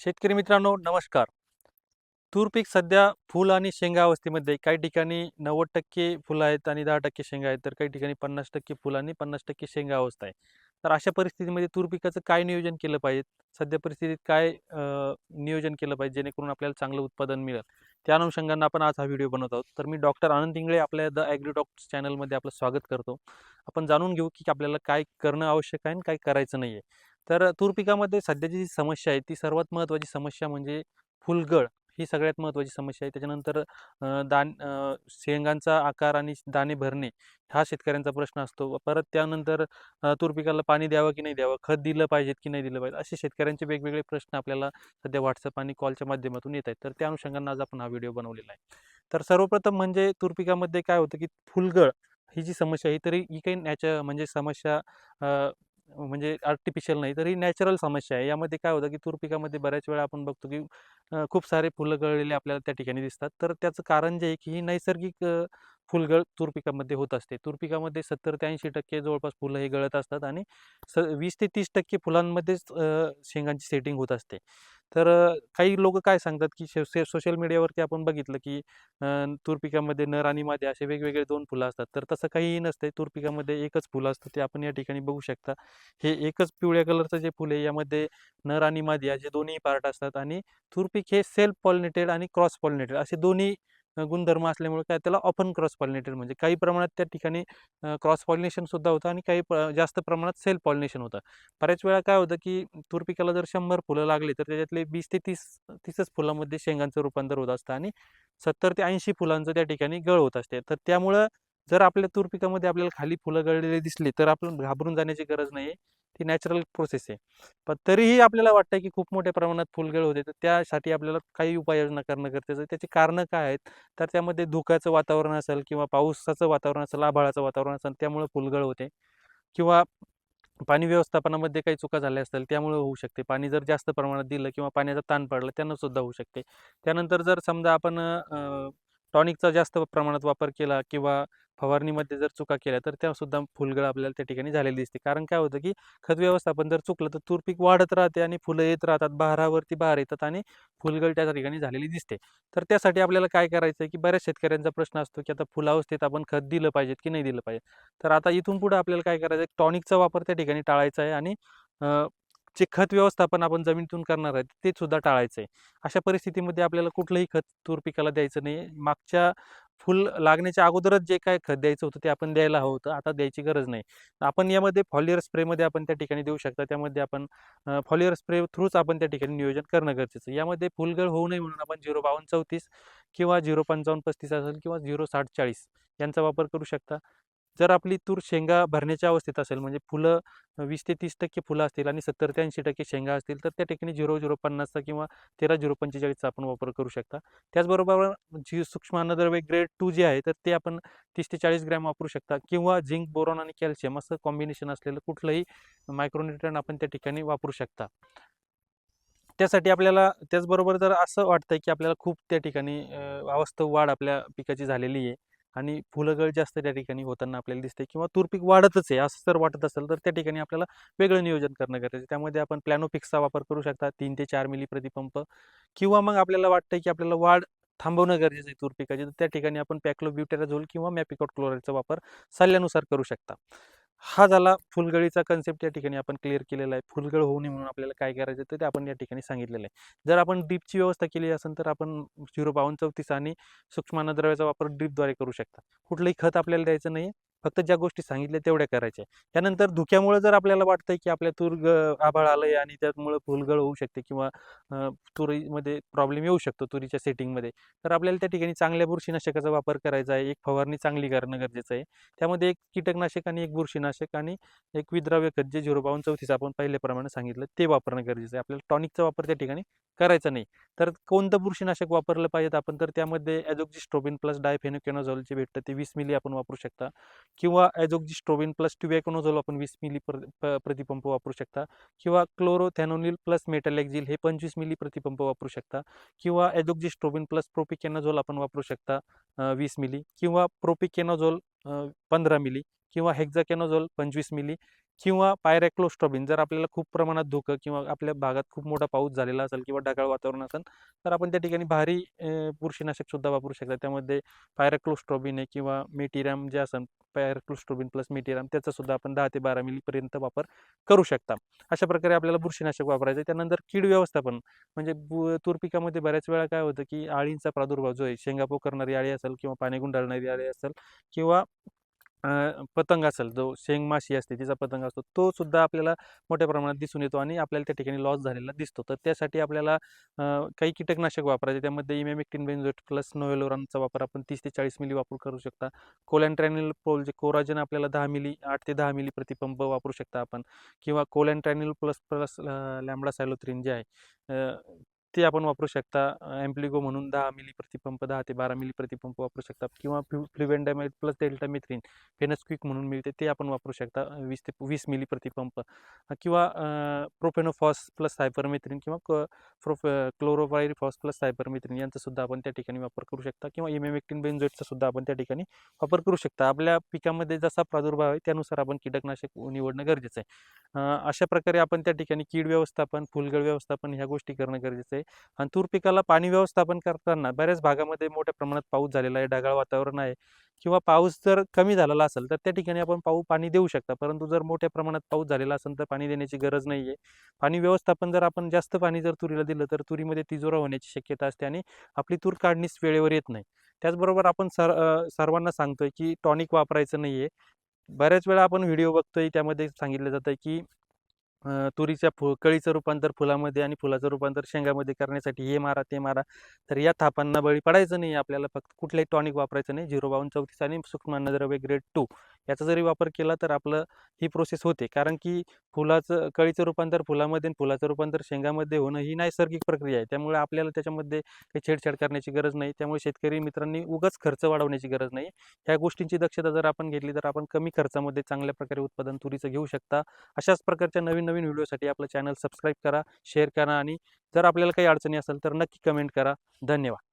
शेतकरी मित्रांनो नमस्कार. तूर पीक सध्या फुल आणि शेंगा अवस्थेमध्ये आहे. काही ठिकाणी नव्वद टक्के फुलं आहेत आणि दहा टक्के शेंगा आहेत तर काही ठिकाणी पन्नास टक्के फुलं आणि पन्नास टक्के शेंगा अवस्था आहे. तर अशा परिस्थितीमध्ये तूर पिकाचं काय नियोजन केलं पाहिजे? सध्या परिस्थितीत काय नियोजन केलं पाहिजे जेणेकरून आपल्याला चांगलं उत्पादन मिळेल? त्या अनुषंगानं आपण आज हा व्हिडिओ बनवत आहोत. तर मी डॉक्टर आनंद इंगळे आपल्या द ॲग्रीडॉक्स चॅनलमध्ये आपलं स्वागत करतो. आपण जाणून घेऊ की आपल्याला काय करणं आवश्यक आहे आणि काय करायचं नाही आहे. तर तूर पिकामध्ये सध्याची जी समस्या आहे ती सर्वात महत्त्वाची समस्या म्हणजे फुलगळ ही सगळ्यात महत्त्वाची समस्या आहे. त्याच्यानंतर दान शेंगांचा आकार आणि दाणे भरणे हा शेतकऱ्यांचा प्रश्न असतो. परत त्यानंतर तूर पिकाला पाणी द्यावं की नाही द्यावं खत दिलं पाहिजेत की नाही दिलं पाहिजे असे शेतकऱ्यांचे वेगवेगळे प्रश्न आपल्याला सध्या व्हॉट्सअप आणि कॉलच्या माध्यमातून येत आहेत. तर त्या अनुषंगानं आज आपण हा व्हिडिओ बनवलेला आहे. तर सर्वप्रथम म्हणजे तूर पिकामध्ये काय होतं की फुलगळ ही जी समस्या आहे तरी ही काही नॅच म्हणजे समस्या म्हणजे आर्टिफिशियल नाही तर ही नॅचरल समस्या आहे. यामध्ये काय होतं की तूर पिकामध्ये बऱ्याच वेळा आपण बघतो की खूप सारे फुलं गळलेले आपल्याला त्या ठिकाणी दिसतात. तर त्याचं कारण जे आहे की ही नैसर्गिक फुलगळ तूर पिकामध्ये होत असते. तूर पिकामध्ये सत्तर ते ऐंशी टक्के जवळपास फुलं हे गळत असतात आणि स वीस ते तीस टक्के फुलांमध्येच शेंगांची सेटिंग होत असते. तर काही लोक काय सांगतात की सोशल मीडियावरती आपण बघितलं की तूर पिकामध्ये नर आणि मादी असे वेगवेगळे दोन फुलं असतात. तर तसं काहीही नसते. तूर पिकामध्ये एकच फुलं असतं ते आपण या ठिकाणी बघू शकता. हे एकच पिवळ्या कलरचं जे फुल आहे यामध्ये नर आणि मादी असे दोन्ही पार्ट असतात आणि तूर पीक हे सेल्फ पॉलिनेटेड आणि क्रॉस पॉलिनेटेड असे दोन्ही गुणधर्म असल्यामुळे काय त्याला ऑफन क्रॉस पॉलिनेटेड म्हणजे काही प्रमाणात त्या ठिकाणी क्रॉस पॉलिनेशन सुद्धा होतं आणि काही प- जास्त प्रमाणात सेल्फ पॉलिनेशन होतं. बऱ्याच वेळा काय होतं की तूर पिकाला जर शंभर फुलं लागली तर त्याच्यातले वीस ते तीस तीसच फुलांमध्ये शेंगांचं रूपांतर होत असतं आणि सत्तर ते ऐंशी फुलांचं त्या ठिकाणी गळ होत असते. तर त्यामुळं जर आपल्या तूर पिकामध्ये आपल्याला खाली फुलं गळलेली दिसली तर आपण घाबरून जाण्याची गरज नाही ती नॅचरल प्रोसेस आहे. पण तरीही आपल्याला वाटतं की खूप मोठ्या प्रमाणात फुलगळ होते तर त्यासाठी आपल्याला काही उपाययोजना करणं गरजेचं आहे. त्याची कारणं काय आहेत? तर त्यामध्ये धुक्याचं वातावरण असेल किंवा पावसाचं वातावरण असेल आभाळाचं वातावरण असेल त्यामुळे फुलगळ होते. किंवा पाणी व्यवस्थापनामध्ये काही चुका झाल्या असतील त्यामुळे होऊ शकते. पाणी जर जास्त प्रमाणात दिलं किंवा पाण्याचा ताण पडला त्यांनासुद्धा होऊ शकते. त्यानंतर जर समजा आपण टॉनिकचा जास्त प्रमाणात वापर केला किंवा फवारणीमध्ये जर चुका केल्या तर त्या सुद्धा फुलगळ आपल्याला त्या ठिकाणी झालेली दिसते. कारण काय होतं की खत व्यवस्थापन जर चुकलं तर तूर पीक वाढत राहते आणि फुलं येत राहतात बहारावरती बहार येतात आणि फुलगळ त्या ठिकाणी झालेली दिसते. तर त्यासाठी आपल्याला काय करायचं आहे की बऱ्याच शेतकऱ्यांचा प्रश्न असतो की आता फुलावस्थेत आपण खत दिलं पाहिजेत की नाही दिलं पाहिजे तर आता इथून पुढे आपल्याला काय करायचं आहे टॉनिकचा वापर त्या ठिकाणी टाळायचा आहे आणि जे खत व्यवस्थापन आपण जमिनीतून करणार आहे ते सुद्धा टाळायचं आहे अशा परिस्थितीमध्ये आपल्याला कुठलंही खत तूर पिकाला द्यायचं नाही. मागच्या फुल लागण्याच्या अगोदरच जे काय खत द्यायचं होतं ते आपण द्यायला हवं होतं. आता द्यायची गरज नाही. आपण यामध्ये फॉलियर स्प्रेमध्ये आपण त्या ठिकाणी देऊ शकता. त्यामध्ये आपण फॉलियर स्प्रे थ्रूच आपण त्या ठिकाणी नियोजन करणं गरजेचं यामध्ये फुलगळ होऊ नये म्हणून आपण झिरो बावन्न चौतीस किंवा झिरो पंचावन्न पस्तीस असेल किंवा झिरो साठ चाळीस यांचा वापर करू शकता. जर आपली तूर शेंगा भरण्याच्या अवस्थेत असेल म्हणजे फुलं वीस ते तीस टक्के फुलं असतील आणि सत्तर ते ऐंशी टक्के शेंगा असतील तर त्या ठिकाणी झिरो झिरो पन्नासचा किंवा तेरा झिरो पंचेचाळीसचा आपण वापर करू शकता. त्याचबरोबर जी सूक्ष्म अन्नद्रव्य ग्रेड टू जे आहे तर ते आपण तीस ते चाळीस ग्रॅम वापरू शकता किंवा झिंक बोरॉन आणि कॅल्शियम असं कॉम्बिनेशन असलेलं कुठलंही मायक्रोन्युट्रन आपण त्या ठिकाणी वापरू शकता. त्यासाठी आपल्याला त्याचबरोबर जर असं वाटतं की आपल्याला खूप त्या ठिकाणी अवस्थ वाढ आपल्या पिकाची झालेली आहे आणि फुलगळ जास्त त्या ठिकाणी होताना आपल्याला दिसते किंवा तूर पीक वाढतच आहे असं जर वाटत असेल तर त्या ठिकाणी आपल्याला वेगळं नियोजन करणं गरजेचं आहे. त्यामध्ये आपण प्लॅनोफिक्सचा वापर करू शकता तीन ते चार मिली प्रतिपंप किंवा मग आपल्याला वाटतं की आपल्याला वाढ थांबवणं गरजेचं आहे तूर पिकाची तर त्या ठिकाणी आपण पॅक्लोब्युटेराझोल किंवा मॅपिकॉट क्लोराईडचा वापर सल्ल्यानुसार करू शकता. हा झाला फुलगळीचा कन्सेप्ट या ठिकाणी आपण क्लिअर केलेला आहे. फुलगळ होऊ नये म्हणून आपल्याला काय करायचं तर ते आपण या ठिकाणी सांगितलेलं आहे. जर आपण ड्रीपची व्यवस्था केली असेल तर आपण झिरो बावन्न चौतीस आणि सूक्ष्म अन्नद्रव्याचा वापर ड्रीपद्वारे करू शकता. कुठलंही खत आपल्याला द्यायचं नाही फक्त ज्या गोष्टी सांगितल्या तेवढ्या करायच्या. त्यानंतर धुक्यामुळे जर आपल्याला वाटतंय की आपल्या तूर ग- आभाळ आलंय आणि त्यामुळे फुलगळ होऊ शकते किंवा तुरीमध्ये प्रॉब्लेम येऊ शकतो तुरीच्या सेटिंगमध्ये तर आपल्याला त्या ठिकाणी चांगल्या बुरशीनाशकाचा वापर करायचा आहे. एक फवारणी चांगली करणं गरजेचं आहे. त्यामध्ये एक कीटकनाशक आणि एक बुरशीनाशक आणि एक विद्राव्य खत जे झिरो बावन्न चौथीचं आपण पहिल्याप्रमाणे सांगितलं ते वापरणं गरजेचं आहे. आपल्याला टॉनिकचा वापर त्या ठिकाणी करायचं नाही. तर कोणतं बुरशीनाशक वापरलं पाहिजेत आपण? तर त्यामध्ये ॲझोक्झिस्ट्रोबिन प्लस डायफेनोकेनोझॉल जे भेटतं ते वीस मिली आपण वापरू शकता. किंवा ॲझोक्झिस्ट्रोबिन प्लस ट्युबॅकोनोझॉल आपण वीस मिली प्र प्रतिपंप वापरू शकता. किंवा क्लोरोथॅनोनिल प्लस मेटॅलेक्झिल हे पंचवीस मिली प्रतिपंप वापरू शकता. किंवा ॲझोक्झिस्ट्रोबिन प्लस प्रोपिकॅनोझॉल आपण वापरू शकता वीस मिली. किंवा प्रोपिकॅनोझॉल पंधरा मिली. किंवा हेक्झाकॅनोझॉल पंचवीस मिली. किंवा पायरॅक्लोस्ट्रॉबिन जर आपल्याला खूप प्रमाणात धुकं किंवा आपल्या भागात खूप मोठा पाऊस झालेला असेल किंवा ढगाळ वातावरण असेल तर आपण त्या ठिकाणी भारी बुरशीनाशक सुद्धा वापरू शकता त्यामध्ये पायरॅक्लोस्ट्रॉबिन आहे किंवा मेटिरॅम जे असेल पायरॅक्लोस्ट्रॉबिन प्लस मेटिरॅम त्याचा सुद्धा आपण दहा ते बारा मिलीपर्यंत वापर करू शकता अशा प्रकारे आपल्याला बुरशीनाशक वापरायचं आहे. त्यानंतर कीड व्यवस्थापन म्हणजे तूर पिकामध्ये बऱ्याच वेळा काय होतं की अळींचा प्रादुर्भाव जो आहे शेंगा पोकरणारी अळी असेल किंवा पाणी गुंडाळणारी अळी असेल किंवा पतंग असेल जो शेंग माशी असते तिचा पतंग असतो तो सुद्धा आपल्याला मोठ्या प्रमाणात दिसून येतो आणि आपल्याला त्या ठिकाणी लॉस झालेला दिसतो. तर त्यासाठी आपल्याला काही कीटकनाशक वापरायचे. त्यामध्ये इमेमेक्टिन बेन्झोएट प्लस नोवेलोरानचा वापर आपण तीस ते चाळीस मिली वापर करू शकता. कोलॅन्ट्रॅनिल पोल जे कोराजन आपल्याला दहा मिली आठ ते दहा मिली प्रतिपंप वापरू शकता आपण. किंवा chlorantraniliprole plus plus lambda cyhalothrin जे आहे ते आपण वापरू शकता. ॲम्प्लिगो म्हणून दहा मिली प्रतिपंप दहा ते बारा मिली प्रतिपंप वापरू शकता. किंवा फ्लु फ्लुवेंडामेट प्लस डेल्टामिथ्रिन फेनस्क्विक म्हणून मिळते ते आपण वापरू शकता वीस ते वीस मिली प्रतिपंप. किंवा प्रोफेनोफॉस प्लस सायपरमेथ्रिन किंवा क प्रोफ क्लोरोपायरिफॉस प्लस सायपरमेथ्रिन यांचासुद्धा आपण त्या ठिकाणी वापर करू शकता. किंवा इमेमेक्टिन बेन्झोएटचा सुद्धा आपण त्या ठिकाणी वापर करू शकता. आपल्या पिकामध्ये जसा प्रादुर्भाव आहे त्यानुसार आपण कीटकनाशक निवडणं गरजेचं आहे. अशा प्रकारे आपण त्या ठिकाणी कीड व्यवस्थापन फुलगळ व्यवस्थापन ह्या गोष्टी करणं गरजेचं आहे. आणि तूर पिकाला पाणी व्यवस्थापन करताना बऱ्याच भागामध्ये मोठ्या प्रमाणात पाऊस झालेला आहे ढगाळ वातावरण आहे किंवा पाऊस जर कमी झालेला असेल तर त्या ठिकाणी आपण पाऊ पाणी देऊ शकता. परंतु जर मोठ्या प्रमाणात पाऊस झालेला असेल तर पाणी देण्याची गरज नाही आहे. पाणी व्यवस्थापन जर आपण जास्त पाणी जर तुरीला दिलं तर तुरीमध्ये तिजोरा होण्याची शक्यता असते आणि आपली तूर काढणीच वेळेवर येत नाही. त्याचबरोबर आपण सर सर्वांना सांगतोय की टॉनिक वापरायचं नाही आहे बऱ्याच वेळा आपण व्हिडिओ बघतोय त्यामध्ये सांगितलं जातं की तुरीच्या फु कळीचं रूपांतर फुलामध्ये आणि फुलाचं रूपांतर शेंगामध्ये करण्यासाठी हे मारा ते मारा. तर या थापांना बळी पडायचं नाही आपल्याला फक्त कुठलंही टॉनिक वापरायचं नाही. झिरो बावन्न चौतीस आणि सूक्ष्म ग्रेड टू. याचा जरी वापर केला तर आपलं ही प्रोसेस होते. कारण की फुलाचं कळीचं रूपांतर फुलामध्ये आणि फुलाचं रूपांतर शेंगामध्ये होणं ही नैसर्गिक प्रक्रिया आहे. त्यामुळे आपल्याला त्याच्यामध्ये काही छेडछाड करण्याची गरज नाही. त्यामुळे शेतकरी मित्रांनी उगाच खर्च वाढवण्याची गरज नाही. ह्या गोष्टींची दक्षता जर आपण घेतली तर आपण कमी खर्चामध्ये चांगल्या प्रकारे उत्पादन तुरीचं घेऊ शकता. अशाच प्रकारच्या नवीन नवीन व्हिडिओसाठी आपलं चॅनल सबस्क्राईब करा शेअर करा आणि जर आपल्याला काही अडचणी असेल तर नक्की कमेंट करा. धन्यवाद.